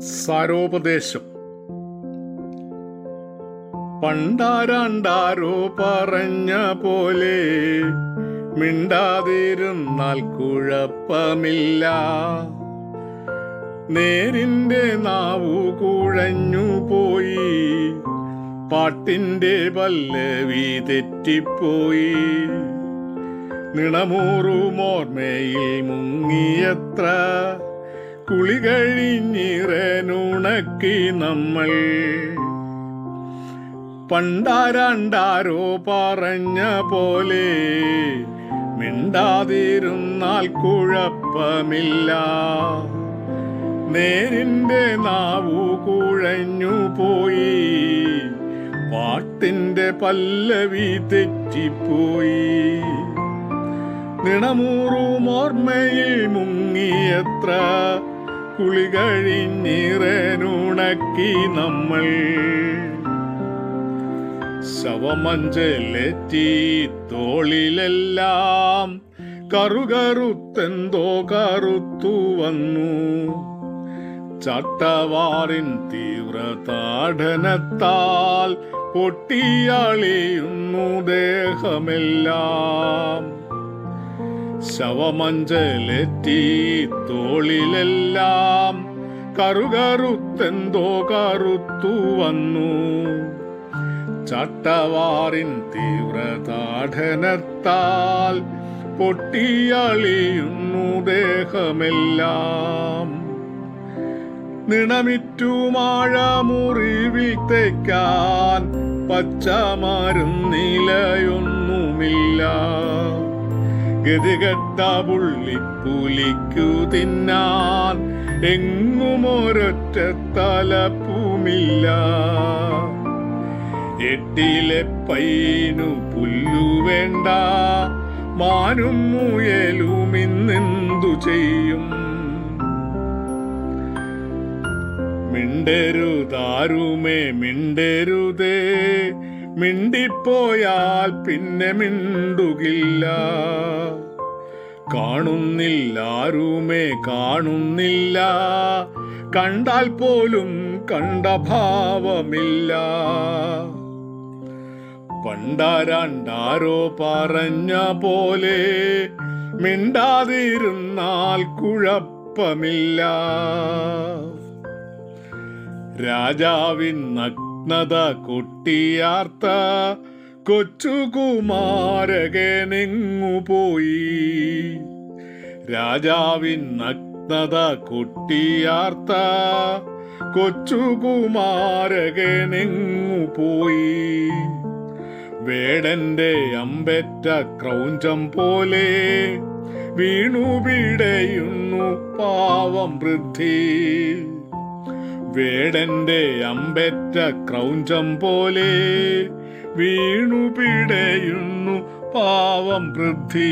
സാരോപദേശം. പണ്ടാരാണ്ടാരോ പറഞ്ഞ പോലെ മിണ്ടാതിരുന്നാൽ കുഴപ്പമില്ല. നേരിന്റെ നാവു കുഴഞ്ഞു പോയി പാട്ടിന്റെ പല്ലവി തെറ്റിപ്പോയി. നിണമൂറുമോർമ്മയിൽ മുങ്ങിയത്ര കുളി കഴിഞ്ഞിറനുണക്കി നമ്മൾ. പണ്ടാരണ്ടാരോ പറഞ്ഞ പോലെ മിണ്ടാതിരുന്നാൽ കുഴപ്പമില്ല. നേരിന്റെ നാവു കുഴഞ്ഞു പോയി പാട്ടിന്റെ പല്ലവി തെറ്റിപ്പോയി. നിണമൂറും ഓർമ്മയിൽ മുങ്ങിയത്ര കുളി കഴിഞ്ഞിറനുണക്കി നമ്മൾ ശവമഞ്ചലെത്തി തോളിലെല്ലാം കറുകറുത്തെന്തോ കറുത്തു വന്നു. ചട്ടവാറിൻ തീവ്ര താഠനത്താൽ പൊട്ടിയാളിയുന്നു ദേഹമെല്ലാം. ശവമഞ്ചലെത്തി തോളിലെല്ലാം കറുകറുത്തെന്തോ കറുത്തു വന്നു. ചട്ടവാറിൻ തീവ്രതാഠനത്താൽ പൊട്ടിയളിയുന്നു ദേഹമെല്ലാം. നിണമിറ്റുമാഴ മുറിവിൽ തേക്കാൻ പച്ചമാരും നിലയൊന്നുമില്ല ഗതികെട്ട പുള്ളിപ്പുലിക്കു തിന്നാൻ എങ്ങും ഒരൊറ്റ തലപ്പുമില്ല എട്ടിലെ പൈനു പുല്ലു വേണ്ട മാനും മുയലും ഇന്നെന്തു ചെയ്യും? മിണ്ടരുതാരുമേ മിണ്ടരുതേ മിണ്ടിപ്പോയാൽ പിന്നെ മിണ്ടുകില്ല. കാണുന്നില്ല ആരുമേ കാണുന്നില്ല. കണ്ടാൽ പോലും കണ്ട ഭാവമില്ല. പണ്ടാരാണ്ടാരോ പറഞ്ഞ പോലെ മിണ്ടാതിരുന്നാൽ കുഴപ്പമില്ല. രാജാവിൻ നഗ്നത കൊട്ടിയാർത്ത കൊച്ചുകുമാരകനെങ്ങു പോയി. രാജാവിൻ നഗ്നത കൊട്ടിയാർത്ത കൊച്ചുകുമാരകനെങ്ങു പോയി. വേടന്റെ അമ്പറ്റ ക്രൗഞ്ചം പോലെ വീണു പിടയുന്നു പാവം വൃദ്ധി. വേടന്റെ അമ്പറ്റ ക്രൗഞ്ചം പോലെ വീണു പിടയുന്നു പാവം വൃദ്ധി